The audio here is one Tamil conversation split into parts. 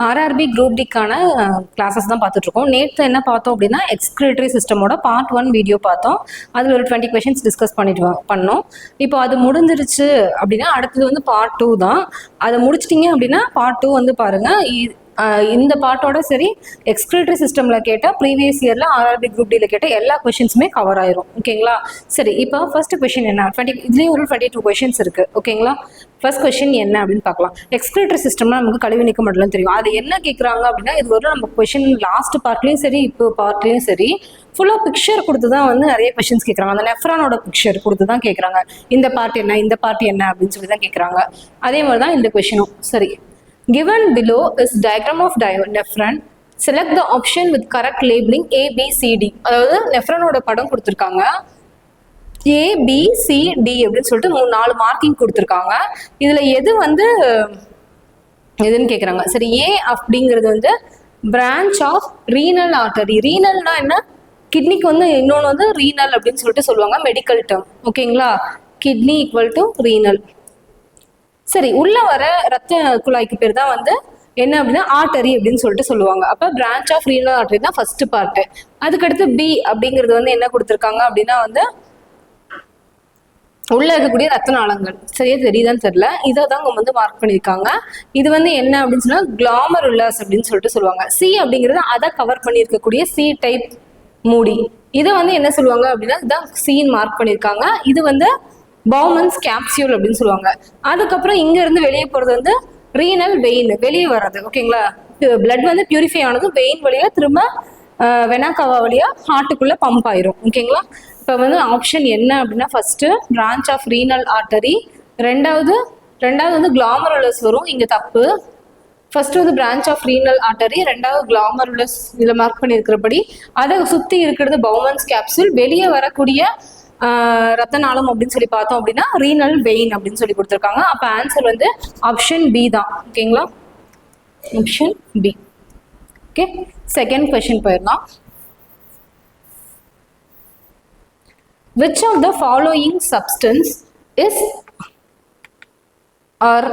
ஆர்ஆர்பி குரூப் டிக்கான கிளாஸஸ் தான் பார்த்துட்டு இருக்கோம் நேற்று என்ன பார்த்தோம் அப்படின்னா எக்ஸ்கிரேட்டரி சிஸ்டமோட பார்ட் ஒன் வீடியோ பார்த்தோம். அதில் ஒரு டுவெண்ட்டி கொஷின்ஸ் டிஸ்கஸ் பண்ணிட்டு பண்ணோம். இப்போ அது முடிஞ்சிருச்சு அப்படின்னா அடுத்தது வந்து பார்ட் டூ தான். அதை முடிச்சிட்டிங்க அப்படின்னா பார்ட் டூ வந்து பாருங்கள் இ- இந்த பாட்டோட சரி எக்ஸ்கிரேட்டரி சிஸ்டமில் கேட்டால் ப்ரீவியஸ் இயரில் ஆர்ஆர்பி குரூப் டியில் கேட்ட எல்லா கொஷின்ஸுமே கவர் ஆயிரும். ஓகேங்களா சரி இப்போ ஃபர்ஸ்ட் கொஷின் என்ன? டுவெண்ட்டி இதுலேயும் ஒரு டுவெண்ட்டி டூ கொஷின்ஸ் இருக்குது ஓகேங்களா ஃபர்ஸ்ட் கொஷின் என்ன அப்படின்னு பார்க்கலாம். எக்ஸ்கிரிட்டரி சிஸ்டம்னா நமக்கு கழிவு நீக்க மட்டும் தெரியும். அது என்ன கேட்குறாங்க அப்படின்னா இது வரும் நம்ம கொஷின் லாஸ்ட் பார்ட்லேயும் சரி இப்போ பார்ட்லேயும் சரி ஃபுல்லாக பிக்சர் கொடுத்து தான் வந்து நிறைய கொஷின்ஸ் கேட்குறாங்க அந்த நெஃப்ரானோட பிக்சர் கொடுத்து தான் கேட்குறாங்க இந்த பார்ட் என்ன இந்த பார்ட் என்ன அப்படின்னு சொல்லி தான் கேட்குறாங்க அதே மாதிரி தான் இந்த கொஷினும் சரி. Given below is diagram of டயோ nephron select the option with correct labelling A B C D அதாவது நெஃப்ரனோட படம் கொடுத்துருக்காங்க. ஏ பி சி டி அப்படின்னு சொல்லிட்டு மூணு நாலு மார்க்கிங் கொடுத்துருக்காங்க. இதுல எது வந்து எதுன்னு கேக்குறாங்க. சரி ஏ அப்படிங்கிறது வந்து பிரான்ச் ஆஃப் ரீனல் ஆர்டரி ரீனல்னா என்ன? கிட்னிக்கு வந்து இன்னொன்று வந்து ரீனல் அப்படின்னு சொல்லிட்டு சொல்லுவாங்க மெடிக்கல் டேர்ம் ஓகேங்களா கிட்னி ஈக்குவல் டு ரீனல் சரி உள்ள வர ரத்த குழாய்க்கு பேர் தான் வந்து என்ன அப்படின்னா ஆர்டரி அப்படின்னு சொல்லிட்டு சொல்லுவாங்க. அப்ப பிரான்ச் ஆஃப் ரீனல் ஆர்டரி தான் ஃபர்ஸ்ட் பார்ட் அதுக்கடுத்து பி அப்படிங்கிறது வந்து என்ன கொடுத்துருக்காங்க அப்படின்னா வந்து உள்ள இருக்கக்கூடிய ரத்த நாளங்கள் சரியா தெரியுதான்னு தெரியல. இதை தான் அவங்க வந்து மார்க் பண்ணியிருக்காங்க. இது வந்து என்ன அப்படின்னு சொன்னா கிளாமருலஸ் அப்படின்னு சொல்லிட்டு சொல்லுவாங்க. சி அப்படிங்கிறது அதை கவர் பண்ணியிருக்கக்கூடிய சி டைப் மூடி. இதை வந்து என்ன சொல்லுவாங்க அப்படின்னா இதான் சீன் மார்க் பண்ணியிருக்காங்க. இது வந்து பவுமன்ஸ் கேப்சியூல் அப்படின்னு சொல்லுவாங்க. அதுக்கப்புறம் இங்க இருந்து வெளியே போறது வந்து ரீனல் வெயின் வெளியே வர்றது. ஓகேங்களா பிளட் வந்து பியூரிஃபை ஆனது வெயின் வழியா திரும்ப வெனாக்காவா வழியா ஹார்ட்டுக்குள்ள பம்ப் ஆயிரும். ஓகேங்களா இப்போ வந்து ஆப்ஷன் என்ன அப்படின்னா first branch of renal artery ரெண்டாவது ரெண்டாவது வந்து கிளாமருலஸ் வரும். இங்கே தப்பு. ஃபர்ஸ்ட் வந்து பிரான்ச் ஆஃப் ரீனல் ஆர்டரி ரெண்டாவது கிளாமருலஸ் இதில் மார்க் பண்ணியிருக்கிறபடி. அதை சுற்றி இருக்கிறது பவுமன்ஸ் கேப்சூல் வெளியே வரக்கூடிய ரத்த நாளம் அப்படின்னு சொல்லி பார்த்தோம் அப்படின்னா ரீனல் வெயின் அப்படின்னு சொல்லி கொடுத்துருக்காங்க. அப்போ ஆன்சர் வந்து ஆப்ஷன் பி தான். ஓகேங்களா option B okay second question போயிடலாம். Which of the following substance is are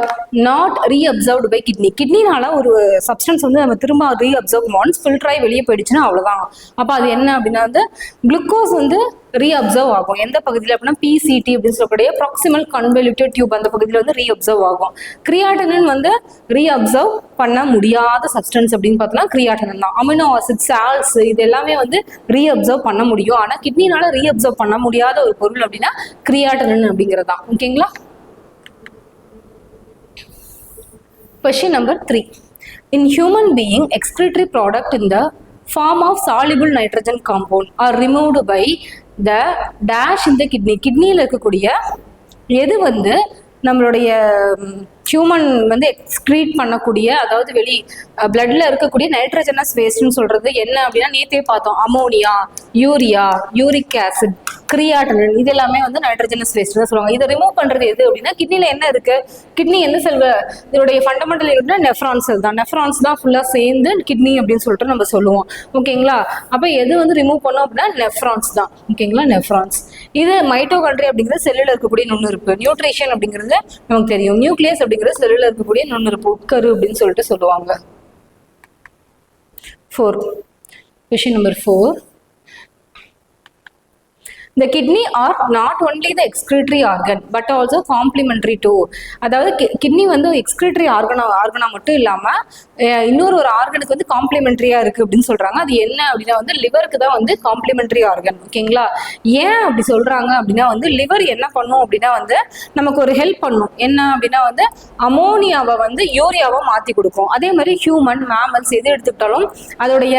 not reabsorbed by kidney கிட்னினால ஒரு சப்ஸ்டன்ஸ் வந்து நம்ம திரும்ப ரீஅப்சர்வ் ஒன்ஸ் ஃபில்டர் ஆகி வெளியே போயிடுச்சுன்னா அவ்வளோதான் அப்போ அது என்ன அப்படின்னா வந்து குளுக்கோஸ் வந்து ரீஅப்சர்வ் ஆகும். எந்த பகுதியில் அப்படின்னா பிசிடி அப்படின்னு சொல்லக்கூடிய ப்ராக்சிமல் கன்வெலியூட்டட் டியூப் அந்த பகுதியில் வந்து ரீஅப்சர்வ் ஆகும். கிரியாட்டனின் வந்து ரீஅப்சர்வ் பண்ண முடியாத சப்ஸ்டன்ஸ் அப்படின்னு பார்த்தோம்னா கிரியாட்டனன் தான். அமினோ ஆசிட் சால்ஸ் இது எல்லாமே வந்து ரீஅப்சர்வ் பண்ண முடியும். ஆனால் கிட்னினால ரீஅப்சர்வ் பண்ண முடியாத ஒரு பொருள் அப்படின்னா கிரியாட்டனன் அப்படிங்கிறது தான். ஓகேங்களா question number three in human being excretory product இந்த form of soluble nitrogen compound are removed by the dash in the kidney. கிட்னியில் இருக்கக்கூடிய எது வந்து நம்மளுடைய ஹியூமன் வந்து எக்ஸ்க்ரீட் பண்ணக்கூடிய அதாவது வெளி பிளட்ல இருக்கக்கூடிய நைட்ரஜனஸ் வேஸ்ட்னு சொல்றது என்ன அப்படின்னா நேத்தே பார்த்தோம். Ammonia urea uric acid creatinine இது எல்லாமே வந்து நைட்ரஜனஸ் வேஸ்ட் தான் சொல்லுவாங்க. இதை ரிமூவ் பண்றது எது அப்படின்னா கிட்னில என்ன இருக்கு? கிட்னி என்ன செல்வ இதோடைய ஃபண்டமெண்டல் யூனிட்னா நெஃப்ரான் செல் தான். நெஃப்ரான்ஸ் தான் ஃபுல்லா சேர்ந்து கிட்னி அப்படின்னு சொல்லிட்டு நம்ம சொல்லுவோம். ஓகேங்களா அப்போ எது வந்து ரிமூவ் பண்ணோம் அப்படின்னா நெஃப்ரான்ஸ் தான். ஓகேங்களா நெஃப்ரான்ஸ் இது மைட்டோகாண்ட்ரி அப்படிங்கிறது செல்லில் இருக்கக்கூடிய நுண்ணுறுப்பு. நியூட்ரிஷன் அப்படிங்கிறது நமக்கு தெரியும். நியூக்ளியஸ் அப்படிங்கிற செல்லில் இருக்கக்கூடிய நுண்ணுறுப்பு உட்கரு அப்படின்னு சொல்லிட்டு சொல்லுவாங்க. ஃபோர் கொஷின் நம்பர் ஃபோர் இந்த kidney are not only the excretory organ but also complementary to அதாவது கிட்னி வந்து எக்ஸ்கிரிட்டரி ஆர்கனா ஆர்கனா மட்டும் இல்லாமல் இன்னொரு ஒரு ஆர்கனுக்கு வந்து காம்ப்ளிமெண்ட்ரியா இருக்கு அப்படின்னு சொல்றாங்க. அது என்ன அப்படின்னா வந்து லிவருக்கு தான் வந்து காம்ப்ளிமெண்ட்ரி ஆர்கன் ஓகேங்களா? ஏன் அப்படி சொல்றாங்க அப்படின்னா வந்து லிவர் என்ன பண்ணும் அப்படின்னா வந்து நமக்கு ஒரு ஹெல்ப் பண்ணும். என்ன அப்படின்னா வந்து அமோனியாவை வந்து யூரியாவை மாத்தி கொடுக்கும். அதே மாதிரி ஹியூமன் மேமல்ஸ் எது எடுத்துக்கிட்டாலும் அதோடைய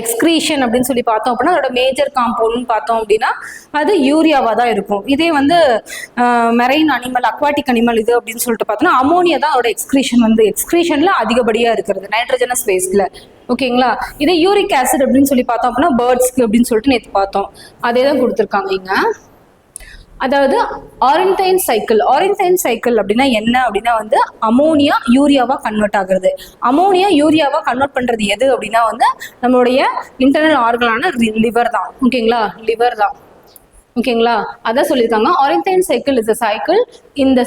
எக்ஸ்கிரீஷன் அப்படின்னு சொல்லி பார்த்தோம் அப்படின்னா அதோட மேஜர் காம்பவுண்ட்னு பார்த்தோம் அப்படின்னா அது யூரியாவாக தான் இருக்கும். இதே வந்து மெரைன் அனிமல் அக்வாட்டிக் அனிமல் இது அப்படின்னு சொல்லிட்டு பார்த்தோம்னா அமோனியா தான் அதோட எக்ஸ்கிரீஷன் வந்து. எக்ஸ்கிரீஷன்ல அதிகப்படியாக இருக்கிறது நைட்ரஜனஸ் வேஸ்ட்ல ஓகேங்களா இதே யூரிக் ஆசிட் அப்படின்னு சொல்லி பார்த்தோம் அப்படின்னா பேர்ட்ஸ்க்கு அப்படின்னு சொல்லிட்டு நேற்று பார்த்தோம். அதே தான் கொடுத்துருக்காங்க இங்கே. அதாவது ஆரன்டைன் சைக்கிள் ஆரன்டைன் சைக்கிள் அப்படின்னா என்ன? அப்படின்னா வந்து அமோனியா யூரியாவாக கன்வெர்ட் ஆகுறது. அமோனியா யூரியாவாக கன்வெர்ட் பண்ணுறது எது அப்படின்னா வந்து நம்மளுடைய இன்டர்னல் ஆர்கனான லிவர் தான். ஓகேங்களா லிவர் தான். ஓகேங்களா? அதான் சொல்லியிருக்காங்க. Ornithine cycle is a cycle இந்த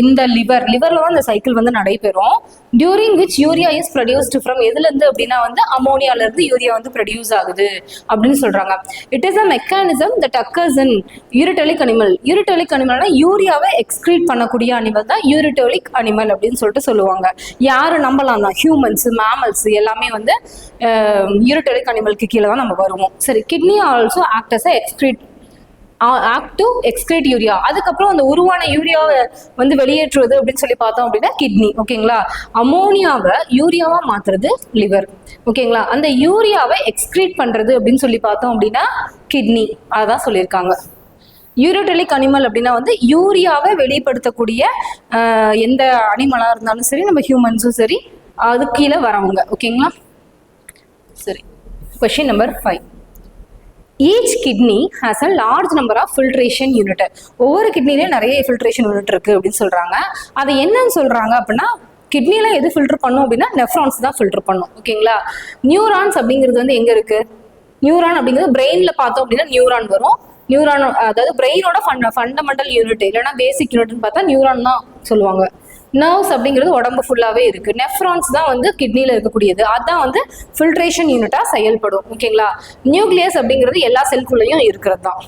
இந்த லிவர் லிவர்ல தான் இந்த சைக்கிள் வந்து நடைபெறும். During which urea is produced from எதுல இருந்து அப்படின்னா வந்து அமோனியால இருந்து யூரியா வந்து ப்ரொடியூஸ் ஆகுது அப்படின்னு சொல்றாங்க. It is a mechanism that occurs in ureotelic animal ureotelic அனிமல்னா யூரியாவை எக்ஸ்க்ரீட் பண்ணக்கூடிய அனிமல் தான் யூரிட்டலிக் அனிமல் அப்படின்னு சொல்லிட்டு சொல்லுவாங்க. யாரு நம்பலாம் தான் ஹியூமன்ஸ் மேமல்ஸ் எல்லாமே வந்து யூரிட்டலிக் அனிமலுக்கு கீழே தான் நம்ம வருவோம். சரி kidney also act as excrete to excrete urea அதுக்கப்புறம் அந்த உருவான யூரியாவை வந்து வெளியேற்றுவது அப்படின்னு சொல்லி பார்த்தோம் அப்படின்னா கிட்னி ஓகேங்களா? அமோனியாவை யூரியாவா மாத்துறது லிவர் ஓகேங்களா? அந்த யூரியாவை எக்ஸ்கிரீட் பண்றது அப்படின்னு சொல்லி பார்த்தோம் அப்படின்னா கிட்னி அதான் சொல்லியிருக்காங்க. யூரோட்டலிக் அனிமல் அப்படின்னா வந்து யூரியாவை வெளிப்படுத்தக்கூடிய எந்த அனிமலாக இருந்தாலும் சரி நம்ம ஹியூமன்ஸும் சரி அது கீழே வரவங்க. ஓகேங்களா? சரி. Question number five each kidney has a large number of filtration unit ஒவ்வொரு கிட்னிலையும் நிறைய ஃபில்ட்ரேஷன் யூனிட் இருக்கு அப்படின்னு சொல்றாங்க. அது என்னன்னு சொல்றாங்க அப்படின்னா கிட்னில எது ஃபில்டர் பண்ணும் அப்படின்னா நெஃப்ரான்ஸ் தான் ஃபில்டர் பண்ணும். ஓகேங்களா நியூரான்ஸ் அப்படிங்கிறது வந்து எங்க இருக்கு? நியூரான் அப்படிங்கிறது பிரெயின்ல பார்த்தோம் அப்படின்னா நியூரான் வரும். நியூரான் அதாவது பிரெயினோட ஃபண்ட் ஃபண்டமெண்டல் யூனிட் இல்லைன்னா பேசிக் யூனிட்னு பார்த்தா நியூரான் தான் சொல்லுவாங்க. நர்வ்ஸ் அப்படிங்கிறது உடம்பு ஃபுல்லாகவே இருக்கு. நெஃப்ரான்ஸ் தான் வந்து கிட்னியில் இருக்கக்கூடியது. அதான் வந்து ஃபில்ட்ரேஷன் யூனிட்டாக செயல்படும். ஓகேங்களா நியூக்ளியஸ் அப்படிங்கிறது எல்லா செல்குள்ளேயும் இருக்கிறது தான்.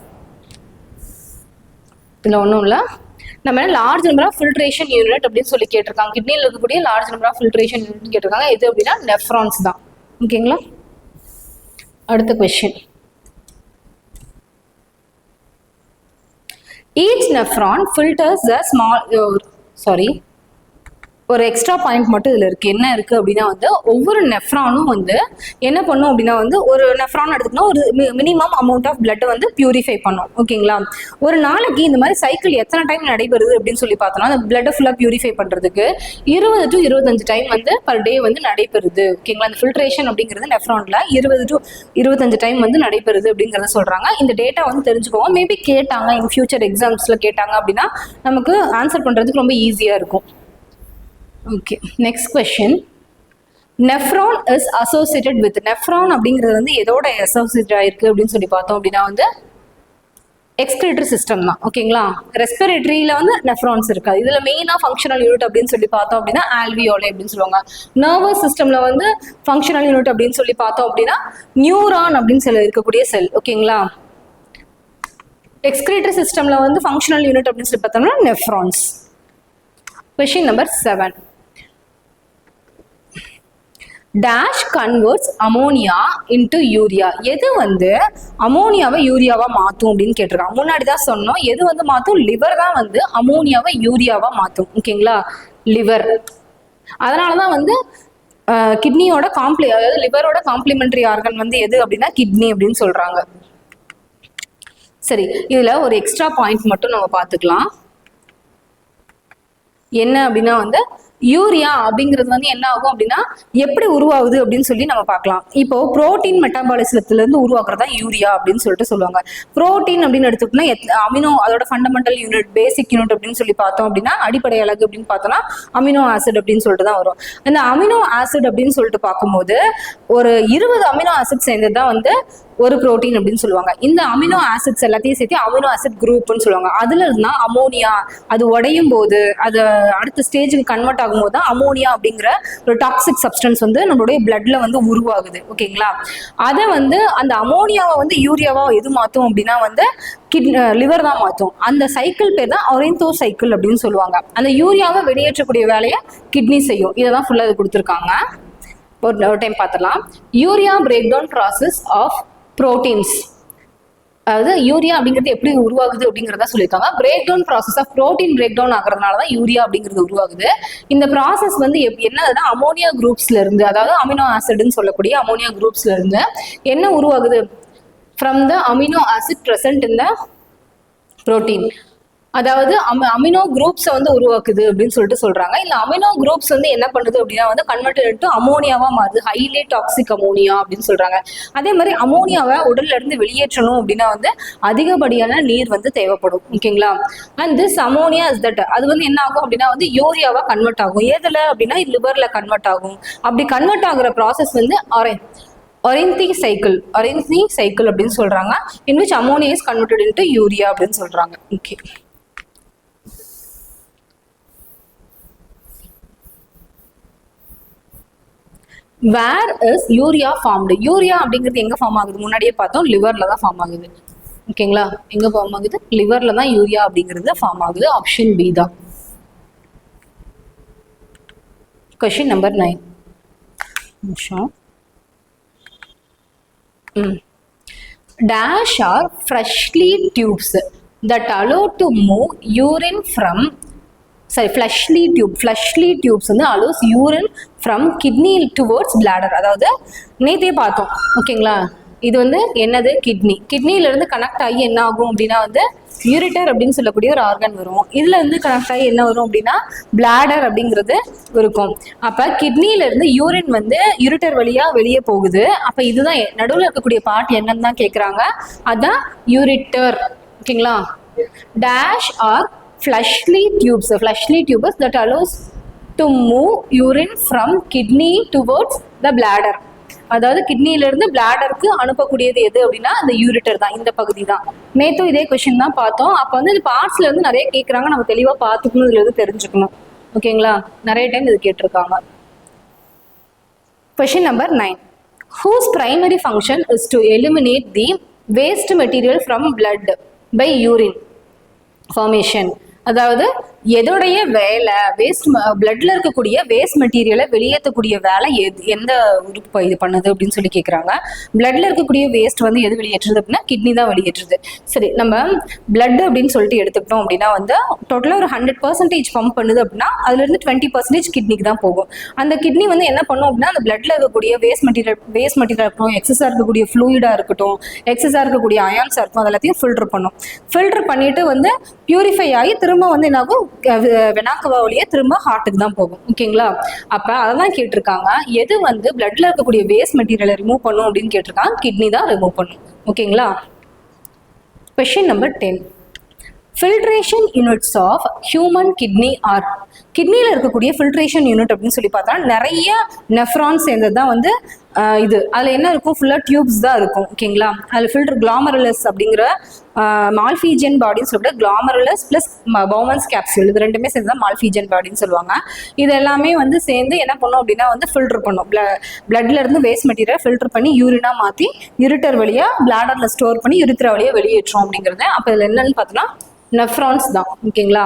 இதில் ஒன்றும் இல்லை. நம்ம large number of filtration unit அப்படின்னு சொல்லி கேட்டிருக்காங்க. கிட்னியில் இருக்கக்கூடிய large number of filtration unit கேட்டிருக்காங்க. எது அப்படின்னா நெஃப்ரான்ஸ் தான். ஓகேங்களா அடுத்த question each nephron filters the small sorry ஒரு எக்ஸ்ட்ரா பாயிண்ட் மட்டும் இதில் இருக்குது என்ன இருக்குது அப்படின்னா வந்து ஒவ்வொரு நெஃப்ரானும் வந்து என்ன பண்ணும் அப்படின்னா வந்து ஒரு நெஃப்ரான் எடுத்துக்கணும். ஒரு மினிமம் அமௌண்ட் ஆஃப் blood வந்து பியூரிஃபை பண்ணும். ஓகேங்களா ஒரு நாளைக்கு இந்த மாதிரி சைக்கிள் எத்தனை டைம் நடைபெறுது அப்படின்னு சொல்லி பார்த்தோம்னா அந்த blood ஃபுல்லாக பியூரிஃபை பண்ணுறதுக்கு இருபது டு இருபத்தஞ்சு டைம் வந்து பர் டே வந்து நடைபெறுது. ஓகேங்களா அந்த ஃபில்ட்ரேஷன் அப்படிங்கிறது நெஃப்ரானில் இருபது டு இருபத்தஞ்சு டைம் வந்து நடைபெறுது அப்படிங்கிறத சொல்கிறாங்க இந்த டேட்டா வந்து தெரிஞ்சுக்கோங்க மேபி கேட்டாங்க இன் ஃபியூச்சர் எக்ஸாம்ஸில் கேட்டாங்க அப்படின்னா நமக்கு ஆன்சர் பண்ணுறதுக்கு ரொம்ப ஈஸியாக இருக்கும். Okay next question nephron is associated with nephron அப்படிங்கிறது வந்து எதோட அசோசியேட் ஆயிருக்கு அப்படின்னு சொல்லி பார்த்தோம் அப்படின்னா வந்து எக்ஸ்கிரேட்டரி சிஸ்டம் தான். ஓகேங்களா ரெஸ்பிரேட்டரியில் வந்து நெஃப்ரான்ஸ் இருக்கு. இதில் மெயினாக ஃபங்க்ஷனல் யூனிட் அப்படின்னு சொல்லி பார்த்தோம் அப்படின்னா ஆல்வியோலை அப்படின்னு சொல்லுவாங்க. நர்வஸ் சிஸ்டமில் வந்து ஃபங்க்ஷனல் யூனிட் அப்படின்னு சொல்லி பார்த்தோம் அப்படின்னா நியூரான் அப்படின்னு சொல்லி இருக்கக்கூடிய செல் ஓகேங்களா எக்ஸ்கிரேட்டரி சிஸ்டமில் வந்து ஃபங்க்ஷனல் யூனிட் அப்படின்னு சொல்லி பார்த்தோம்னா nephrons question number seven dash converts ammonia into urea எது வந்து அமோனியாவை யூரியாவா மாற்றும் அப்படின்னு கேட்டிருக்காங்க. முன்னாடி தான் சொன்னோம். எது வந்து மாற்றும் லிவர் தான் வந்து அமோனியாவை யூரியாவா மாற்றும் ஓகேங்களா? லிவர் அதனால தான் வந்து கிட்னியோட காம்ப்ளி அதாவது லிவரோட காம்ப்ளிமெண்டரி ஆர்கன் வந்து எது அப்படின்னா கிட்னி அப்படின்னு சொல்றாங்க. சரி இதுல ஒரு எக்ஸ்ட்ரா பாயிண்ட் மட்டும் நம்ம பார்த்துக்கலாம். என்ன அப்படின்னா வந்து யூரியா அப்படிங்கிறது வந்து என்ன ஆகும் அப்படின்னா எப்படி உருவாகுது அப்படின்னு சொல்லி நம்ம பார்க்கலாம். இப்போ புரோட்டீன் மெட்டாபாலிசத்துல இருந்து உருவாக்குறதா யூரியா அப்படின்னு சொல்லிட்டு சொல்லுவாங்க. புரோட்டீன் அப்படின்னு எடுத்துக்கிட்டோம்னா அமினோ அதோட ஃபண்டமெண்டல் யூனிட் பேசிக் யூனிட் அப்படின்னு சொல்லி பார்த்தோம் அப்படின்னா அடிப்படை அழகு அப்படின்னு பார்த்தோம்னா அமினோ ஆசிட் அப்படின்னு சொல்லிட்டு தான் வரும். இந்த அமினோ ஆசிட் அப்படின்னு சொல்லிட்டு பார்க்கும்போது ஒரு இருபது அமினோ ஆசிட் சேர்ந்தது தான் வந்து ஒரு புரோட்டீன் அப்படின்னு சொல்லுவாங்க. இந்த அமினோ ஆசிட்ஸ் எல்லாத்தையும் சேர்த்து அமினோ ஆசிட் குரூப்னு சொல்லுவாங்க. அதுல இருந்தா அமோனியா அது உடையும் போது அது அடுத்த ஸ்டேஜுக்கு கன்வெர்ட் ஆகும்போது தான் அமோனியா அப்படிங்கிற ஒரு டாக்ஸிக் சப்ஸ்டன்ஸ் வந்து நம்மளுடைய பிளட்ல வந்து உருவாகுது. ஓகேங்களா அதை வந்து அந்த அமோனியாவை வந்து யூரியாவா எது மாற்றும் அப்படின்னா வந்து கிட் லிவர் தான் மாற்றும் அந்த சைக்கிள் பேர் தான் ஒரேந்தோ சைக்கிள் அப்படின்னு சொல்லுவாங்க. அந்த யூரியாவை வெளியேற்றக்கூடிய வேலையை கிட்னி செய்யும். இதை தான் ஃபுல்லாக இது கொடுத்துருக்காங்க. ஒரு ஒரு டைம் பார்த்துடலாம். Urea break down process of proteins அதாவது யூரியா அப்படிங்கிறது எப்படி உருவாகுது அப்படிங்கிறத சொல்லியிருக்காங்க. Break down process of protein break down ஆகிறதுனால தான் யூரியா அப்படிங்கிறது உருவாகுது. இந்த ப்ராசஸ் வந்து எப் என்னதுன்னா அமோனியா குரூப்ஸ்ல இருந்து அதாவது அமினோ ஆசிட்னு சொல்லக்கூடிய அமோனியா குரூப்ஸ்ல இருந்து என்ன உருவாகுது? From the amino acid present இந்த ப்ரோட்டீன் அதாவது அம அமினோ குரூப்ஸை வந்து உருவாக்குது அப்படின்னு சொல்லிட்டு சொல்றாங்க. இந்த அமினோ குரூப்ஸ் வந்து என்ன பண்ணுது அப்படின்னா வந்து கன்வெர்ட் டு அமோனியாவா மாறுது. ஹைலி டாக்ஸிக் அமோனியா அப்படின்னு சொல்றாங்க. அதே மாதிரி அமோனியாவை உடல்ல இருந்து வெளியேற்றணும் அப்படின்னா வந்து அதிகப்படியான நீர் வந்து தேவைப்படும். ஓகேங்களா? And this ammonia is that அது வந்து என்ன ஆகும் அப்படின்னா வந்து யூரியாவா கன்வெர்ட் ஆகும். எதுல அப்படின்னா லிவர்ல கன்வெர்ட் ஆகும். அப்படி கன்வெர்ட் ஆகுற ப்ராசஸ் வந்து ஆரே ஒரிந்தி சைக்கிள் ஒரிந்தி சைக்கிள் அப்படின்னு சொல்றாங்க. In which ammonia is converted into urea அப்படின்னு சொல்றாங்க. Okay where is urea formed urea அப்படிங்கிறது எங்கே ஃபார்ம் ஆகுது? முன்னாடியே பார்த்தோம் லிவரில் தான் ஃபார்ம் ஆகுது. ஓகேங்களா எங்கே ஃபார்ம் ஆகுது? லிவரில் தான் யூரியா அப்படிங்கிறது ஃபார்ம் ஆகுது. ஆப்ஷன் பி தான். கொஷின் நம்பர் நைன் நிமிஷம். ம். Are fleshly tubes that allow to move urine from sorry fleshly tube fleshly tubes வந்து allows urine from kidney towards bladder அதாவது நேற்றே பார்த்தோம். ஓகேங்களா? இது வந்து என்னது? கிட்னி கிட்னியிலேருந்து கனெக்ட் ஆகி என்ன ஆகும் அப்படின்னா வந்து யூரிட்டர் அப்படின்னு சொல்லக்கூடிய ஒரு ஆர்கன் வரும். இதுல இருந்து கனெக்ட் ஆகி என்ன வரும் அப்படின்னா பிளாடர் அப்படிங்கிறது இருக்கும். அப்ப கிட்னில இருந்து யூரின் வந்து யூரிட்டர் வழியா வெளியே போகுது. அப்ப இதுதான் நடுவில் இருக்கக்கூடிய பார்ட் என்னன்னு தான் கேக்குறாங்க. அதான் யூரிட்டர் ஓகேங்களா? Dash are fleshly tubes fleshly tubes that allows to move urine from kidney towards the bladder அதாவது கிட்னில இருந்து பிளாடருக்கு அனுப்பக்கூடியது எது அப்படின்னா அந்த யூரிட்டர் தான் இந்த பகுதி தான். நேத்தும் இதே கொஸ்டின் தான் பார்த்தோம். அப்போ வந்து இந்த பார்ட்ஸ்ல இருந்து நிறைய கேட்குறாங்க நம்ம தெளிவா பார்த்துக்கணும் இதுல இருந்து தெரிஞ்சுக்கணும். ஓகேங்களா நிறைய டைம் இது கேட்டிருக்காங்க. Question number nine whose primary function is to eliminate the waste material from blood by urine formation அதாவது எதோடைய வேலை? வேஸ்ட் பிளட்ல இருக்கக்கூடிய வேஸ்ட் மெட்டீரியலை வெளியேற்றக்கூடிய வேலை எது எந்த உறுப்பு இது பண்ணுது அப்படின்னு சொல்லி கேட்குறாங்க பிளட்ல இருக்கக்கூடிய வேஸ்ட் வந்து எது வெளியேற்றுது அப்படின்னா கிட்னி தான் வெளியேற்றுது. சரி நம்ம பிளட் அப்படின்னு சொல்லிட்டு எடுத்துக்கிட்டோம் அப்படின்னா வந்து டோட்டலாக ஒரு ஹண்ட்ரட் பர்சன்டேஜ் பம்ப் பண்ணுது அப்படின்னா அதுல இருந்து டுவெண்ட்டி பர்சன்டேஜ் கிட்னிக்கு தான் போகும். அந்த கிட்னி வந்து என்ன பண்ணும் அப்படின்னா அந்த பிளட்ல இருக்கக்கூடிய வேஸ்ட் மெட்டீரியல் வேஸ்ட் மெட்டீரியல் இருக்கட்டும் எக்ஸஸாக இருக்கக்கூடிய ஃப்ளூயிடாக இருக்கட்டும் எக்ஸஸாக இருக்கக்கூடிய அயான்ஸாக இருக்கும் எல்லாத்தையும் ஃபில்டர் பண்ணும். ஃபில்டர் பண்ணிட்டு வந்து பியூரிஃபை ஆகி திரும்ப வந்து என்னாகும்? வெனாக்குவா வழியே திரும்ப ஹார்ட்டுக்கு தான் போகும். ஓகேங்களா அப்ப அதான் கேட்டிருக்காங்க. எது வந்து பிளட்ல இருக்கக்கூடிய வேஸ்ட் மெட்டீரியலை ரிமூவ் பண்ணும் அப்படின்னு கேட்டிருக்காங்க. கிட்னி தான் ரிமூவ் பண்ணும். ஓகேங்களா question number ten filtration units of human kidney are கிட்னியில் இருக்கக்கூடிய ஃபில்ட்ரேஷன் யூனிட் அப்படின்னு சொல்லி பார்த்தா நிறைய நெஃப்ரான் சேர்ந்தது தான் வந்து இது. அதில் என்ன இருக்கும்? ஃபுல்லாக டியூப்ஸ் தான் இருக்கும் ஓகேங்களா அதில் ஃபில்டர் கிளாமரலஸ் அப்படிங்கிற மால்ஃபீஜியன் பாடின்னு சொல்லிட்டு கிளாமரலஸ் ப்ளஸ் பவுமன்ஸ் கேப்சூல் இது ரெண்டுமே சேர்ந்து தான் மால்ஃபீஜியன் பாடின்னு சொல்லுவாங்க. இது எல்லாமே வந்து சேர்ந்து என்ன பண்ணும் அப்படின்னா வந்து ஃபில்டர் பண்ணும். பிளட்ல இருந்து வேஸ்ட் மெட்டீரியல் ஃபில்டர் பண்ணி யூரினா மாற்றி யூரிட்டர் வழியாக பிளாடரில் ஸ்டோர் பண்ணி யூரித்ரா வழியாக வெளியேற்றும் அப்படிங்கிறது. அப்போ இதில் என்னன்னு பார்த்தோன்னா நெஃப்ரான்ஸ் தான் ஓகேங்களா?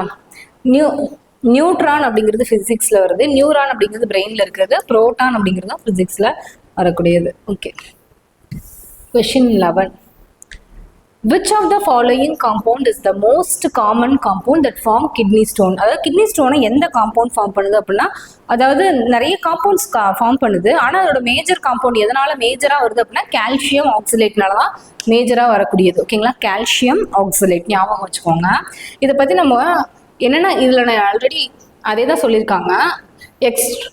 நியூ நியூட்ரான் அப்படிங்கிறது ஃபிசிக்ஸில் வருது. நியூரான் அப்படிங்கிறது பிரெயினில் இருக்கிறது. புரோட்டான் அப்படிங்கிறது தான் ஃபிசிக்ஸில் வரக்கூடியது. Okay question eleven which of the following compound is the most common compound that form kidney stone அதாவது கிட்னி ஸ்டோனை எந்த காம்பவுண்ட் ஃபார்ம் பண்ணுது அப்படின்னா அதாவது நிறைய காம்பவுண்ட்ஸ் ஃபார்ம் பண்ணுது. ஆனால் அதோட மேஜர் காம்பவுண்ட் எதனால மேஜராக வருது அப்படின்னா கால்சியம் ஆக்சிலேட்னால தான் மேஜராக வரக்கூடியது. ஓகேங்களா கால்சியம் ஆக்சிலேட் ஞாபகம் வச்சுக்கோங்க. இதை பற்றி நம்ம என்னென்ன இதில் நான் ஆல்ரெடி அதே தான் சொல்லியிருக்காங்க. எக்ஸ்ட்ரா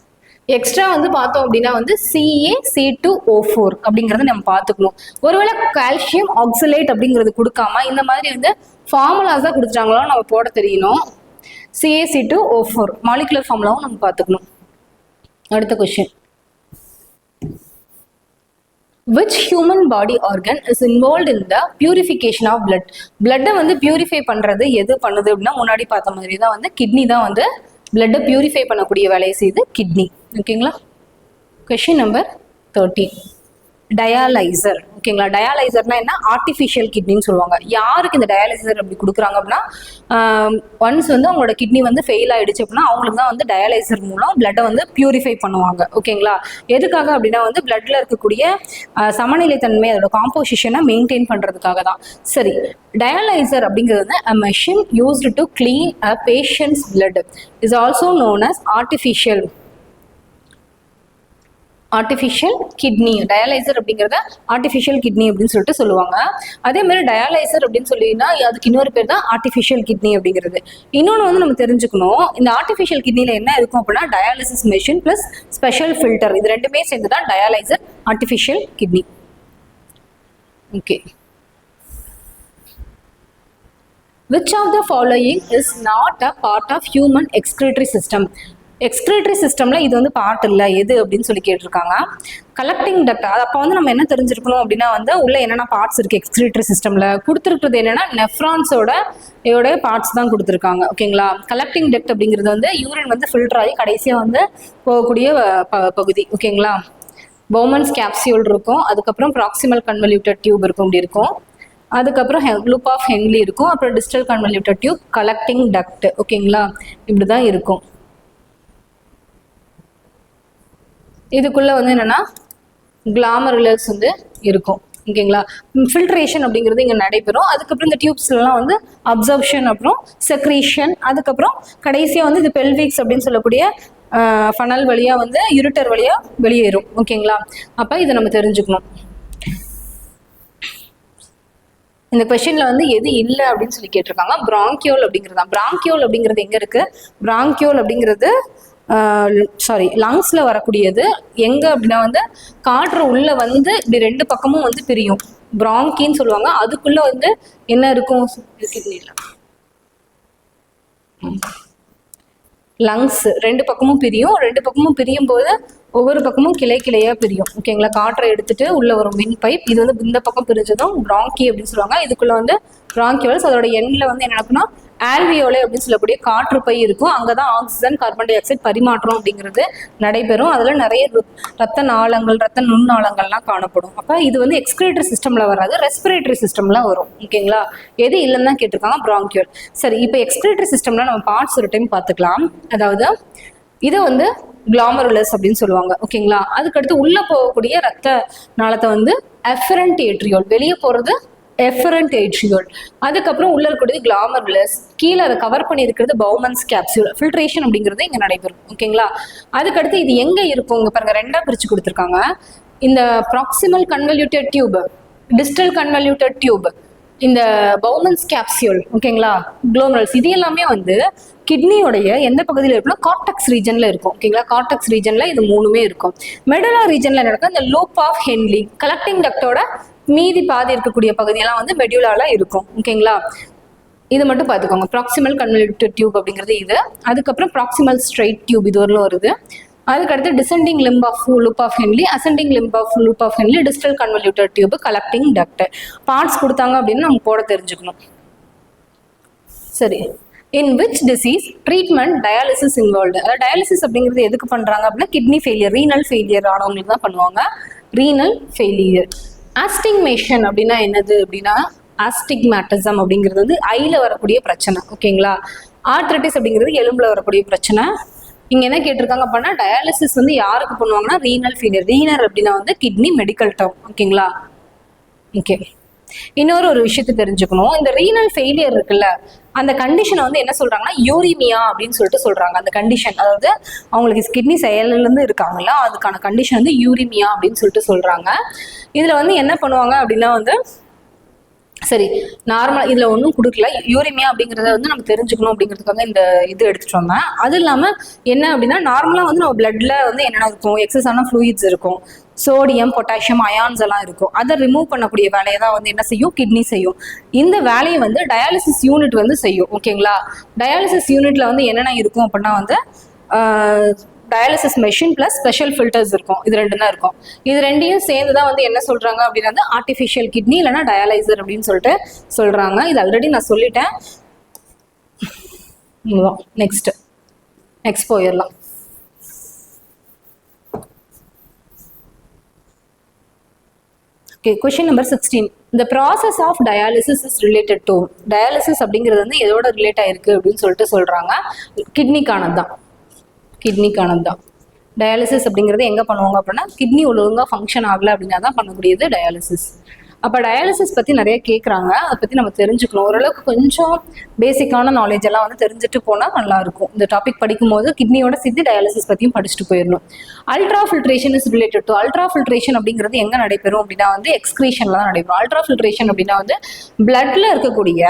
எக்ஸ்ட்ரா வந்து பார்த்தோம் அப்படின்னா வந்து CA C two O four அப்படிங்கிறத நம்ம பார்த்துக்கணும். ஒருவேளை கால்சியம் ஆக்சலேட் அப்படிங்கிறது கொடுக்காம இந்த மாதிரி வந்து ஃபார்முலாஸ் தான் கொடுத்துட்டாங்களோ நம்ம போட தெரியணும். CA C two O four molecular ஃபார்முலாவும் நம்ம பார்த்துக்கணும். அடுத்த question which human body organ is involve in the purification of blood பிளட்டை வந்து பியூரிஃபை பண்ணுறது எது பண்ணுது அப்படின்னா முன்னாடி பார்த்த மாதிரி தான் வந்து கிட்னி தான் வந்து பிளட்டை பியூரிஃபை பண்ணக்கூடிய வேலையை செய்யுது கிட்னி ஓகேங்களா? கொஷின் நம்பர் தேர்ட்டீன் டயாலைசர் ஓகேங்களா? டயாலைசர்னா என்ன? ஆர்டிஃபிஷியல் கிட்னின்னு சொல்லுவாங்க. யாருக்கு இந்த டயாலைசர் அப்படி கொடுக்குறாங்க அப்படின்னா ஒன்ஸ் வந்து அவங்களோட கிட்னி வந்து ஃபெயில் ஆயிடுச்சு அப்படின்னா அவங்களுக்கு தான் வந்து டயாலைசர் மூலம் பிளட்டை வந்து பியூரிஃபை பண்ணுவாங்க. ஓகேங்களா? எதுக்காக அப்படின்னா வந்து பிளட்ல இருக்கக்கூடிய சமநிலைத்தன்மை அதோட காம்போசிஷனை மெயின்டைன் பண்ணுறதுக்காக தான். சரி. டயாலைசர் அப்படிங்கிறது வந்து a machine used to clean a patient's blood is also known as artificial artificial kidney dialyser அப்படிங்கிறத ஆர்டிஃபிஷியல் கிட்னி அப்படின்னு சொல்லிட்டு சொல்லுவாங்க. அதே மாதிரி டயாலைசர் அப்படின்னு சொல்லினா அதுக்கு இன்னொரு பேர் தான் ஆர்டிஃபிஷியல் கிட்னி அப்படிங்கிறது. இன்னொன்று வந்து நம்ம தெரிஞ்சுக்கணும் இந்த ஆர்டிஃபிஷியல் கிட்னியில் என்ன இருக்கும் அப்படின்னா dialysis machine plus special filter இது ரெண்டுமே சேர்ந்து தான் dialyser artificial kidney okay Which of the following is not a part of human excretory system? Excretory சிஸ்டம்ல இது வந்து பார்ட் இல்லை. எது அப்படின்னு சொல்லி கேட்டிருக்காங்க. கலெக்டிங் டக்ட் அது அப்போ வந்து நம்ம என்ன தெரிஞ்சிருக்கணும் அப்படின்னா வந்து உள்ள என்னென்ன பார்ட்ஸ் இருக்கு எக்ஸ்கிரேட்டரி சிஸ்டம்ல கொடுத்துருக்கிறது என்னன்னா நெஃப்ரான்ஸோட இதோட பார்ட்ஸ் தான் கொடுத்துருக்காங்க. ஓகேங்களா கலெக்டிங் டெக்ட் அப்படிங்கிறது வந்து யூரின் வந்து ஃபில்டர் ஆகி கடைசியாக வந்து போகக்கூடிய ப- பகுதி. ஓகேங்களா போமன்ஸ் கேப்சியூல் இருக்கும். அதுக்கப்புறம் ப்ராக்சிமல் கன்வல்யூட்டட் டியூப் இருக்கும். இப்படி இருக்கும். அதுக்கப்புறம் லூப் ஆஃப் ஹெங்லி இருக்கும். அப்புறம் digital convoluted tube collecting duct ஓகேங்களா இப்படி தான் இருக்கும். இதுக்குள்ளே வந்து என்னென்னா கிளாமருலஸ் வந்து இருக்கும். ஓகேங்களா? ஃபில்ட்ரேஷன் அப்படிங்கிறது இங்கே நடைபெறும். அதுக்கப்புறம் இந்த டியூப்ஸ்லாம் வந்து அப்சர்ப்ஷன் அப்புறம் செக்ரீஷன் அதுக்கப்புறம் கடைசியாக வந்து இது பெல்விக்ஸ் அப்படின்னு சொல்லக்கூடிய ஃபனல் வழியாக வந்து இருட்டர் வழியாக வெளியேறும். ஓகேங்களா? அப்போ இதை நம்ம தெரிஞ்சுக்கணும். இந்த கொஷின்ல வந்து எது இல்லை அப்படின்னு சொல்லி கேட்டிருக்காங்க. பிராங்கியோல் அப்படிங்கிறது தான். பிராங்கியோல் அப்படிங்கிறது எங்கே இருக்குது பிராங்கியோல் அப்படிங்கிறது சாரி லங்ஸ்ல வரக்கூடியது. எங்க அப்படின்னா வந்து காற்று உள்ள வந்து இப்படி ரெண்டு பக்கமும் வந்து பிரியும். பிராங்கின்னு சொல்லுவாங்க. அதுக்குள்ள வந்து என்ன இருக்கும்? கிட்னில லங்ஸ் ரெண்டு பக்கமும் பிரியும். ரெண்டு பக்கமும் பிரியும் போது ஒவ்வொரு பக்கமும் கிளை கிளையா பிரியும். ஓகேங்களா காற்றை எடுத்துட்டு உள்ள வரும் மின் பைப். இது வந்து இந்த பக்கம் பிரிஞ்சதும் பிராங்கி அப்படின்னு சொல்லுவாங்க. இதுக்குள்ள வந்து பிராங்கியோல்ஸ் அதோட எண்ணில் வந்து என்ன நடக்கும்னா ஆல்வியோலே அப்படின்னு சொல்லக்கூடிய காற்று பை இருக்கும். அங்கே தான் ஆக்சிஜன் கார்பன் டை ஆக்சைடு பரிமாற்றம் அப்படிங்கிறது நடைபெறும். அதில் நிறைய ரத்த நாளங்கள் ரத்த நுண்ணாளங்கள்லாம் காணப்படும். அப்போ இது வந்து எக்ஸ்கிரேட்டரி சிஸ்டமில் வராது ரெஸ்பிரேட்டரி சிஸ்டமில் வரும். ஓகேங்களா எது இல்லைன்னு தான் கேட்டிருக்காங்க ப்ராங்கியூல் சரி இப்போ எக்ஸ்கிரேட்டரி சிஸ்டம்லாம் நம்ம பார்ட்ஸ் ஒரு டைம் பார்த்துக்கலாம். அதாவது இதை வந்து கிளாமருலஸ் அப்படின்னு சொல்லுவாங்க. ஓகேங்களா அதுக்கடுத்து உள்ள போகக்கூடிய ரத்த நாளத்தை வந்து எஃபரண்ட் ஏட்ரியோல் வெளியே போறது எஃபரண்ட் ஏட்ரியோல் அதுக்கப்புறம் உள்ள இருக்கக்கூடிய கிளாமர்லஸ் கீழே அதை கவர் பண்ணி இருக்கிறது பவுமன்ஸ் கேப்சூல் ஃபில்ட்ரேஷன் அப்படிங்கிறது இங்க நடைபெறும். ஓகேங்களா அதுக்கடுத்து இது எங்க இருக்கும்? இங்க பாருங்க ரெண்டா பிரிச்சு கொடுத்துருக்காங்க. இந்த proximal convoluted tube distal convoluted tube இந்த பவுமன்ஸ் கேப்சியூல் ஓகேங்களா? குளோமரல்ஸ் இது எல்லாமே வந்து கிட்னியோடைய எந்த பகுதியில் இருக்குன்னா கார்டெக்ஸ் ரீஜன்ல இருக்கும். ஓகேங்களா? கார்டெக்ஸ் ரீஜன்ல இது மூணுமே இருக்கும். மெடலா ரீஜன்ல நடக்கும்? இந்த லூப் ஆஃப் ஹென்லி கலெக்டிங் டக்டோட மீதி பாதி இருக்கக்கூடிய பகுதியெல்லாம் வந்து மெடியூலால இருக்கும். ஓகேங்களா? இது மட்டும் பார்த்துக்கோங்க. ப்ராக்சிமல் கன்வல்யூட்டட் டியூப் அப்படிங்கிறது இது. அதுக்கப்புறம் ப்ராக்சிமல் ஸ்ட்ரைட் டியூப் இது வரலும் வருது. அதுக்கடுத்து descending limb of loop of Henle ascending limb of loop of Henle distal convoluted tube collecting duct parts கொடுத்தாங்க அப்படின்னு நம்ம போட தெரிஞ்சுக்கணும். சரி. In which disease treatment dialysis involved அதாவது டயாலிசிஸ் அப்படிங்கிறது எதுக்கு பண்ணுறாங்க அப்படின்னா கிட்னி ஃபெயிலியர் ரீனல் ஃபெயிலியர் ஆனவங்களுக்கு தான் பண்ணுவாங்க. ரீனல் ஃபெயிலியர் ஆஸ்டிங்மேஷன் அப்படின்னா என்னது அப்படின்னா ஆஸ்டிக்மேட்டிசம் அப்படிங்கிறது வந்து ஐயில் வரக்கூடிய பிரச்சனை. ஓகேங்களா ஆர்த்ரட்டிஸ் அப்படிங்கிறது எலும்பில் வரக்கூடிய பிரச்சனை. இங்க என்ன கேட்டிருக்காங்க அப்படின்னா டயாலிசிஸ் வந்து யாருக்கு பண்ணுவாங்கன்னா ரீனல் ஃபெயிலியர் ரீனர் அப்படின்னா வந்து கிட்னி மெடிக்கல் டேர்ம் ஓகேங்களா ஓகே இன்னொரு ஒரு விஷயத்தை தெரிஞ்சுக்கணும். இந்த ரீனல் ஃபெயிலியர் இருக்குல்ல அந்த கண்டிஷனை வந்து என்ன சொல்றாங்கன்னா யூரிமியா அப்படின்னு சொல்லிட்டு சொல்றாங்க. அந்த கண்டிஷன் அதாவது அவங்களுக்கு கிட்னி செயலிலேருந்து இருக்காங்களா அதுக்கான கண்டிஷன் வந்து யூரிமியா அப்படின்னு சொல்லிட்டு சொல்றாங்க. இதுல வந்து என்ன பண்ணுவாங்க அப்படின்னா வந்து சரி நார்மல் இதில் ஒன்றும் கொடுக்கல. யூரிமியா அப்படிங்கிறத வந்து நம்ம தெரிஞ்சுக்கணும் அப்படிங்கிறதுக்காக இந்த இது எடுத்துட்டு வந்தேன். அது இல்லாமல் என்ன அப்படின்னா நார்மலாக வந்து நம்ம பிளட்டில் வந்து என்னென்ன இருக்கும்? எக்ஸஸான ஃப்ளூயிட்ஸ் இருக்கும். சோடியம் பொட்டாசியம் அயான்ஸ் எல்லாம் இருக்கும். அதை ரிமூவ் பண்ணக்கூடிய வேலையை தான் வந்து என்ன செய்யும்? கிட்னி செய்யும். இந்த வேலையை வந்து டயாலிசிஸ் யூனிட் வந்து செய்யும். ஓகேங்களா டயாலிசிஸ் யூனிட்ல வந்து என்னென்ன இருக்கும் அப்படின்னா வந்து dialysis machine plus special filters இருக்கும். இது ரெண்டு தான் இருக்கும். இது ரெண்டையும் சேர்ந்து தான் வந்து என்ன சொல்றாங்க அப்படின்னா வந்து ஆர்டிஃபிஷியல் கிட்னி இல்லைன்னா டயாலைசர் அப்படின்னு சொல்லிட்டு சொல்றாங்க. இது ஆல்ரெடி நான் சொல்லிட்டேன். நெக்ஸ்ட் நெக்ஸ்ட் போயிடலாம். ஓகே கொஷின் நம்பர் சிக்ஸ்டீன் இந்த process of dialysis is related to dialysis அப்படிங்கிறது வந்து எதோட ரிலேட் ஆயிருக்கு அப்படின்னு சொல்லிட்டு சொல்றாங்க. கிட்னிக்கானது தான் கிட்னிக்கானது தான் டயாலிசிஸ் அப்படிங்கிறது எங்கே பண்ணுவாங்க அப்படின்னா கிட்னி ஒழுங்காக ஃபங்க்ஷன் ஆகலை அப்படின்னா தான் பண்ணக்கூடியது டயாலிசிஸ் அப்போ டயாலிசிஸ் பற்றி நிறைய கேட்குறாங்க அதை பற்றி நம்ம தெரிஞ்சுக்கணும். ஓரளவுக்கு கொஞ்சம் பேசிக்கான நாலேஜ் எல்லாம் வந்து தெரிஞ்சுட்டு போனால் நல்லாயிருக்கும் இந்த டாபிக் படிக்கும்போது கிட்னியோட சித்தி டயாலிசிஸ் பற்றியும் படிச்சுட்டு போயிடணும். Ultra filtration is related to ultra filtration அப்படிங்கிறது எங்கே நடைபெறும் அப்படின்னா வந்து எக்ஸ்கிரீஷனில் தான் நடைபெறும். அல்ட்ரா ஃபில்ட்ரேஷன் அப்படின்னா வந்து பிளட்ல இருக்கக்கூடிய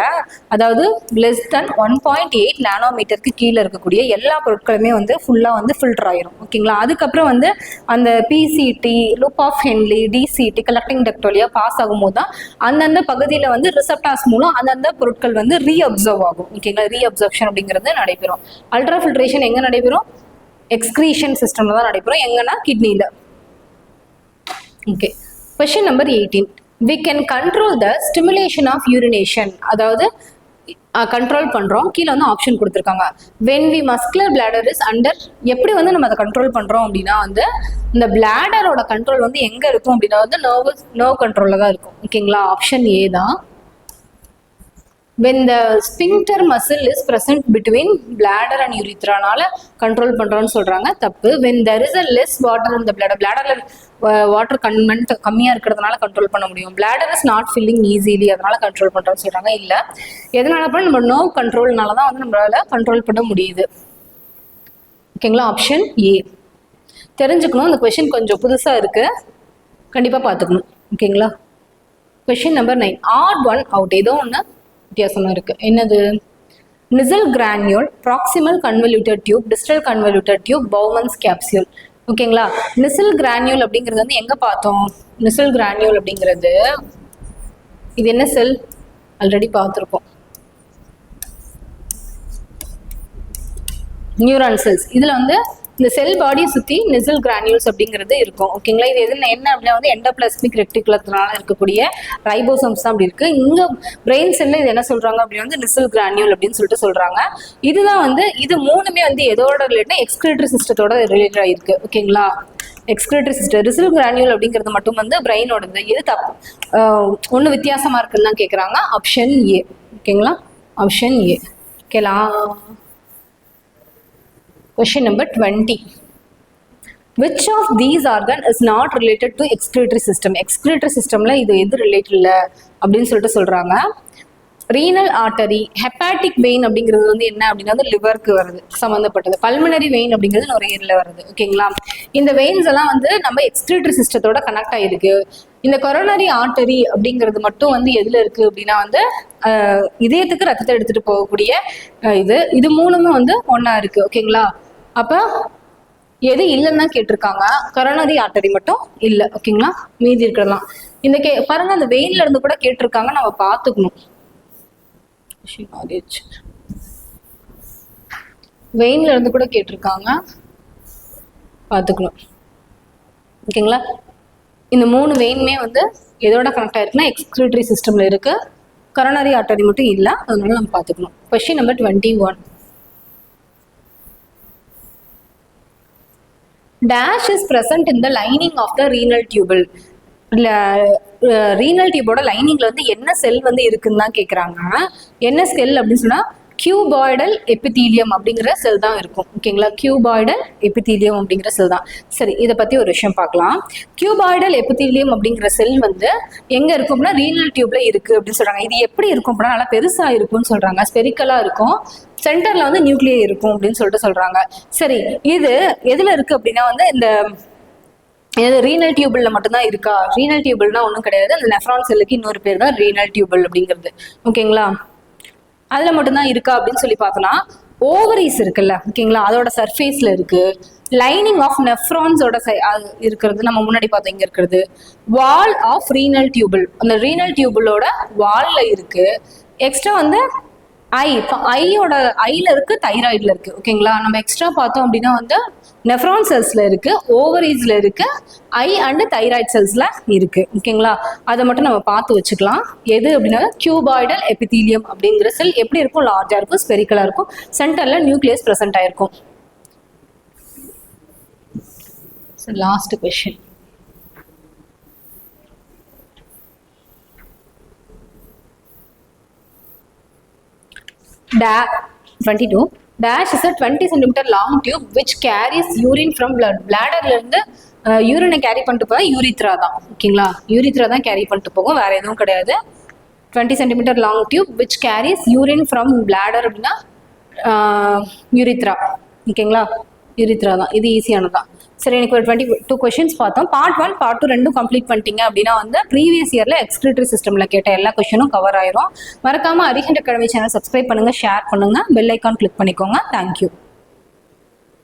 அதாவது less than one point eight நானோமீட்டருக்கு கீழே இருக்கக்கூடிய எல்லா பொருட்களுமே வந்து ஃபுல்லாக வந்து ஃபில்டர் ஆயிரும். ஓகேங்களா அதுக்கப்புறம் வந்து அந்த PCT loop of Henle DCT collecting duct வழியாக பாஸ் போது தான் அந்தந்த பகுதியில வந்து ரிசப்டாஸ் மூலம் அந்தந்த பொருட்கள் வந்து ரீஅப்சர்வ் ஆகும். ஓகேங்களா ரீஅப்சர்ப்ஷன் அப்படிங்கிறது நடைபெறும். அல்ட்ரா ஃபில்ட்ரேஷன் எங்க நடைபெறும்? எக்ஸ்கிரீஷன் சிஸ்டம்ல தான் நடைபெறும். எங்கன்னா கிட்னியில okay question number eighteen we can control the stimulation of urination அதாவது கண்ட்ரோல் பண்ணுறோம் கீழே வந்து ஆப்ஷன் கொடுத்துருக்காங்க. When we muscular bladder is under எப்படி வந்து நம்ம அதை கண்ட்ரோல் பண்ணுறோம் அப்படின்னா வந்து இந்த பிளாடரோட கண்ட்ரோல் வந்து எங்கே இருக்கும் அப்படின்னா வந்து நர்வஸ் நர்வ் கண்ட்ரோலில் தான் இருக்கும். ஓகேங்களா ஆப்ஷன் ஏ தான். When the sphincter muscle is present between bladder and யூரித்ரானால control பண்றோம்னு சொல்றாங்க தப்பு. When there is a less water இந்த பிளாடர் bladder வாட்டர் கன்மெண்ட் கம்மியா இருக்கிறதுனால கண்ட்ரோல் பண்ண முடியும். Bladder is not filling easily அதனால கண்ட்ரோல் பண்றோம்னு சொல்றாங்க. இல்ல. எதனால பண்ண நம்ம நோ கண்ட்ரோல்னால தான் வந்து நம்மளால கண்ட்ரோல் பண்ண முடியுது? ஓகேங்களா ஆப்ஷன் ஏ தெரிஞ்சுக்கணும். இந்த கொஷின் கொஞ்சம் புதுசா இருக்கு. கண்டிப்பா பார்த்துக்கணும் ஓகேங்களா question number nine odd one out ஏதோ ஒன்று வித்தியாசமா இருக்கு. என்னது? Nissl granule proximal convoluted tube distal convoluted tube Bowman's capsule ஓகேங்களா நிசில் கிரானியூல் அப்படிங்கிறது வந்து எங்க பார்த்தோம்? நிசில் கிரானியூல் அப்படிங்கிறது இது என்ன செல் ஆல்ரெடி பார்த்துருக்கோம் நியூரான் செல்ஸ் இதுல வந்து இந்த செல் பாடியை சுத்தி நிசல் கிரானியூல்ஸ் அப்படிங்கிறது இருக்கும். ஓகேங்களா இது எதுல என்ன அப்படின்னா வந்து எண்டோபிளாஸ்மிக் ரெக்டிகுலத்தினால இருக்கக்கூடிய ரைபோசோம்ஸ் தான் அப்படி இருக்கு. இங்க பிரெயின் செல்ல இது என்ன சொல்றாங்க அப்படின்னா வந்து நிசல் கிரானியூல் அப்படின்னு சொல்லிட்டு சொல்றாங்க. இதுதான் வந்து இது மூணுமே வந்து எதோட ரிலேட்டட் எக்ஸ்கிரேட்டரி சிஸ்டத்தோட ரிலேட்டட் ஆயிருக்கு ஓகேங்களா எக்ஸ்கிரேட்டரி சிஸ்டம் ரிசல் கிரானியூல் அப்படிங்கிறது மட்டும் வந்து பிரெயினோடது இது தப்பு? ஒன்று வித்தியாசமா இருக்குன்னு தான் கேட்குறாங்க ஆப்ஷன் ஏ ஓகேங்களா option A ஓகேலா question number twenty which of these organ is not related to excretory system excretory சிஸ்டம்ல இது எது ரிலேட்டட் இல்லை? அப்படின்னு சொல்லிட்டு சொல்றாங்க. ரீனல் ஆர்டரி ஹெப்பாட்டிக் வெயின் அப்படிங்கிறது வந்து என்ன அப்படின்னா வந்து லிவருக்கு வருது. சம்மந்தப்பட்டது பல்மனரி வெயின் அப்படிங்கிறது நுரையீரல வருது. ஓகேங்களா இந்த வெயின்ஸ் எல்லாம் வந்து நம்ம எக்ஸ்கிரேட்டரி சிஸ்டத்தோட கனெக்ட் ஆயிருக்கு. இந்த கொரோனரி ஆர்டரி அப்படிங்கிறது மட்டும் வந்து எதுல இருக்கு அப்படின்னா வந்து இதயத்துக்கு ரத்தத்தை எடுத்துட்டு போகக்கூடிய இது. இது மூணுமே வந்து ஒன்றா இருக்கு. ஓகேங்களா அப்ப எது இல்லைன்னு தான் கேட்டிருக்காங்க. கரோனரி ஆர்டரி மட்டும் இல்லை ஓகேங்களா மீதி இருக்கிறதெல்லாம். இந்த கே பாருங்க அந்த வெயின்ல இருந்து கூட கேட்டிருக்காங்க. நம்ம பார்த்துக்கணும். வெயின்ல இருந்து கூட கேட்டிருக்காங்க. பார்த்துக்கணும். ஓகேங்களா இந்த மூணு வெயினுமே வந்து எதோட கனெக்ட் ஆயிருக்குன்னா எக்ஸ்கிரிட்டரி சிஸ்டம்ல இருக்கு. கரோனரி ஆர்டரி மட்டும் இல்லை அதனால நம்ம பார்த்துக்கணும். Question number twenty one dash is present in the lining of the renal tubule. Renal டியூபோட லைனிங்ல வந்து என்ன செல் வந்து இருக்குன்னு தான் கேக்குறாங்க. என்ன செல் அப்படின்னு சொன்னா கியூபாய்டல் எபிதீலியம் அப்படிங்கிற செல் தான் இருக்கும். ஓகேங்களா கியூபாய்டல் எபிதீலியம் அப்படிங்கிற செல் தான். சரி இதை பத்தி ஒரு விஷயம் பார்க்கலாம். கியூபாய்டல் எபிதீலியம் அப்படிங்கிற செல் வந்து எங்க இருக்கும் அப்படின்னா ரீனல் டியூப்ல இருக்கு அப்படின்னு சொல்றாங்க. இது எப்படி இருக்கும் அப்படின்னா நல்லா பெருசா இருக்கும்னு சொல்றாங்க. ஸ்பெரிக்கலா இருக்கும். சென்டர்ல வந்து நியூக்ளியர் இருக்கும் அப்படின்னு சொல்லிட்டு சொல்றாங்க. சரி இது எதுல இருக்கு அப்படின்னா வந்து இந்த இது ரீனல் டியூபிள்ல மட்டும்தான் இருக்கா? ரீனல் டியூபிள்னா ஒன்றும் கிடையாது. அந்த நெஃப்ரான் செல்லுக்கு இன்னொரு பேர் தான் ரீனல் டியூபிள் அப்படிங்கிறது. ஓகேங்களா அதுல மட்டும்தான் இருக்கா அப்படின்னு சொல்லி பார்த்தோம்னா ஓவரிஸ் இருக்குல்ல ஓகேங்களா? அதோட சர்ஃபேஸ்ல இருக்கு. லைனிங் ஆஃப் நெஃப்ரான்ஸோட இருக்கிறது நம்ம முன்னாடி பார்த்தோம் இங்க இருக்கிறது. வால் ஆஃப் ரீனல் டியூபிள் அந்த ரீனல் டியூபிளோட வால்ல இருக்கு. எக்ஸ்ட்ரா வந்து ஐ இப்போ ஐயோட ஐயில் இருக்குது தைராய்டில் இருக்குது ஓகேங்களா நம்ம எக்ஸ்ட்ரா பார்த்தோம் அப்படின்னா வந்து நெஃப்ரான் இருக்குது இருக்கு இருக்குது ஐ அண்டு தைராய்டு செல்ஸில் இருக்குது ஓகேங்களா அதை மட்டும் நம்ம பார்த்து வச்சுக்கலாம். எது அப்படின்னா கியூபாய்டல் எபிதீலியம் அப்படிங்கிற செல் எப்படி இருக்கும்? லார்ஜாக இருக்கும் ஸ்பெரிக்கலாக இருக்கும் சென்டரில் நியூக்ளியஸ் பிரசன்ட் ஆயிருக்கும். Last question da 22 two is is 20 twenty centimetre long tube which carries urine from bladderல இருந்து யூரினை கேரி பண்ணிட்டு போக யூரித்ரா தான். ஓகேங்களா யூரித்ரா தான் கேரி பண்ணிட்டு போகும். வேற எதுவும் கிடையாது. 20 centimetre long tube which carries urine from bladder அப்படின்னா யூரித்ரா ஓகேங்களா யூரித்ரா தான். இது ஈஸியானது தான் சரி எனக்கு ஒரு டுவெண்ட்டி டூ கொஷின்ஸ் பார்த்தோம். பார்ட் ஒன் பார்ட் டூ ரெண்டும் கம்ப்ளீட் பண்ணிட்டீங்க அப்படின்னா வந்து ப்ரீவியஸ் இயர்ல எக்ஸ்கிரிட்டரி சிஸ்டம்ல கேட்ட எல்லா கொஷனும் கவர் ஆயிரும். மறக்காம அரிஹண்ட கிழமை சேனல் சப்ஸ்கிரைப் பண்ணுங்க ஷேர் பண்ணுங்க பெல் ஐக்கான் கிளிக் பண்ணிக்கோங்க. Thank you